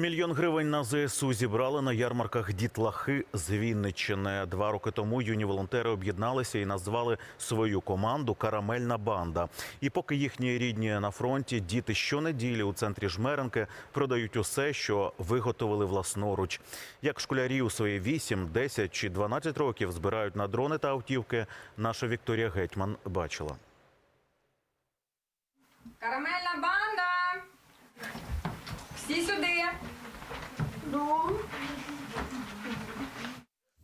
Мільйон гривень на ЗСУ зібрали на ярмарках дітлахи з Вінниччини. Два роки тому юні волонтери об'єдналися і назвали свою команду Карамельна банда. І поки їхні рідні на фронті, діти щонеділі у центрі Жмеренки продають усе, що виготовили власноруч. Як школярі у свої 8, 10 чи 12 років збирають на дрони та автівки, наша Вікторія Гетьман бачила. Карамельна банда! Всі сюди!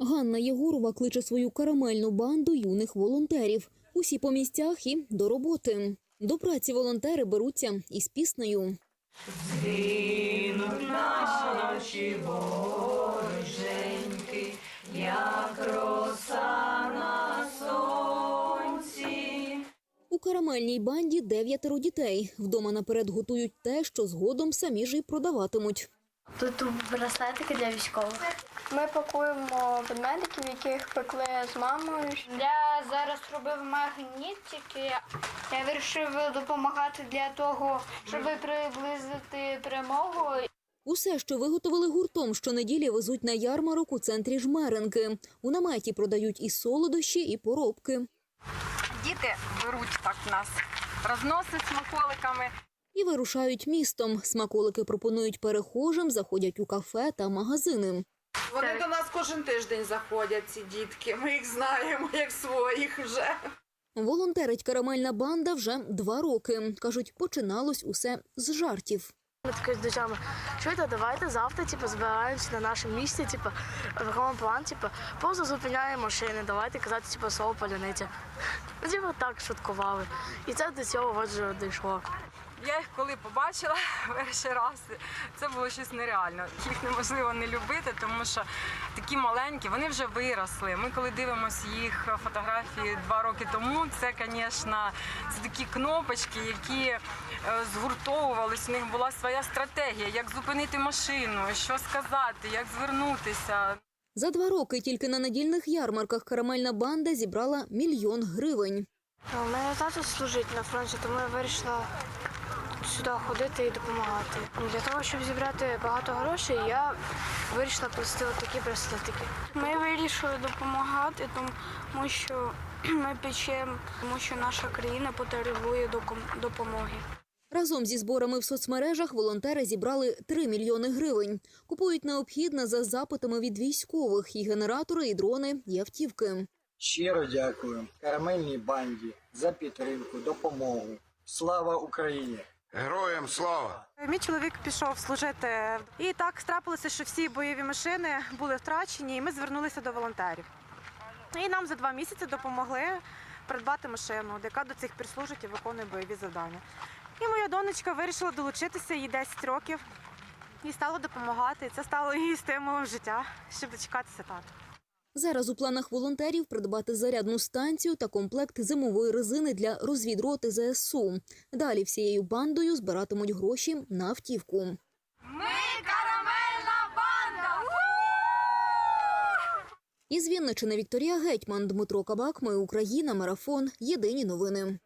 Ганна Єгорова кличе свою карамельну банду юних волонтерів. Усі по місцях і до роботи. До праці волонтери беруться із піснею. У карамельній банді дев'ятеро дітей. Вдома наперед готують те, що згодом самі ж і продаватимуть. Тут браслетики для військових. Ми пакуємо ведмедиків, яких пекли з мамою. Я зараз робив магнітики. Я вирішив допомагати для того, щоб приблизити перемогу. Усе, що виготовили гуртом, щонеділі везуть на ярмарок у центрі Жмеренки. У наметі продають і солодощі, і поробки. Діти беруть так в нас, розносить смаколиками. І вирушають містом. Смаколики пропонують перехожим, заходять у кафе та магазини. Вони до нас кожен тиждень заходять, ці дітки. Ми їх знаємо як своїх вже. Волонтерить карамельна банда вже два роки. Кажуть, починалось усе з жартів. Ми такі з дочами, чуєте, давайте завтра типу, збираємося на нашому місці, типу, робимо план, типу, просто зупиняємо машини, давайте казати, типу, слово поляниця. Ну, Типу, так шуткували. І це до цього от вже дійшло. Я їх коли побачила перший раз, це було щось нереально. Їх неможливо не любити, тому що такі маленькі, вони вже виросли. Ми коли дивимося їх фотографії два роки тому, це, звісно, це такі кнопочки, які е, згуртовувались. У них була своя стратегія, як зупинити машину, що сказати, як звернутися. За два роки тільки на недільних ярмарках карамельна банда зібрала мільйон гривень. У мене тато служить на фронті, тому я вирішила сюди ходити і допомагати. Для того, щоб зібрати багато грошей, я вирішила плести такі браслетики. Ми вирішили допомагати, тому що ми печемо, тому що наша країна потребує допомоги. Разом зі зборами в соцмережах волонтери зібрали 3 мільйони гривень. Купують необхідне за запитами від військових і генератори, і дрони, і автівки. Щиро дякую карамельній банді за підтримку, допомогу. Слава Україні! Героям слава! Мій чоловік пішов служити, і так трапилося, що всі бойові машини були втрачені, і ми звернулися до волонтерів. І нам за два місяці допомогли придбати машину, яка до цих пір служить і виконує бойові завдання. І моя донечка вирішила долучитися, їй 10 років, і стала допомагати. Це стало її стимулом життя, щоб дочекатися тату. Зараз у планах волонтерів придбати зарядну станцію та комплект зимової резини для розвідроти ЗСУ. Далі всією бандою збиратимуть гроші на автівку. Ми карамельна банда! Із Вінничини Вікторія Гетьман, Дмитро Кабак. Ми Україна. Марафон. Єдині новини.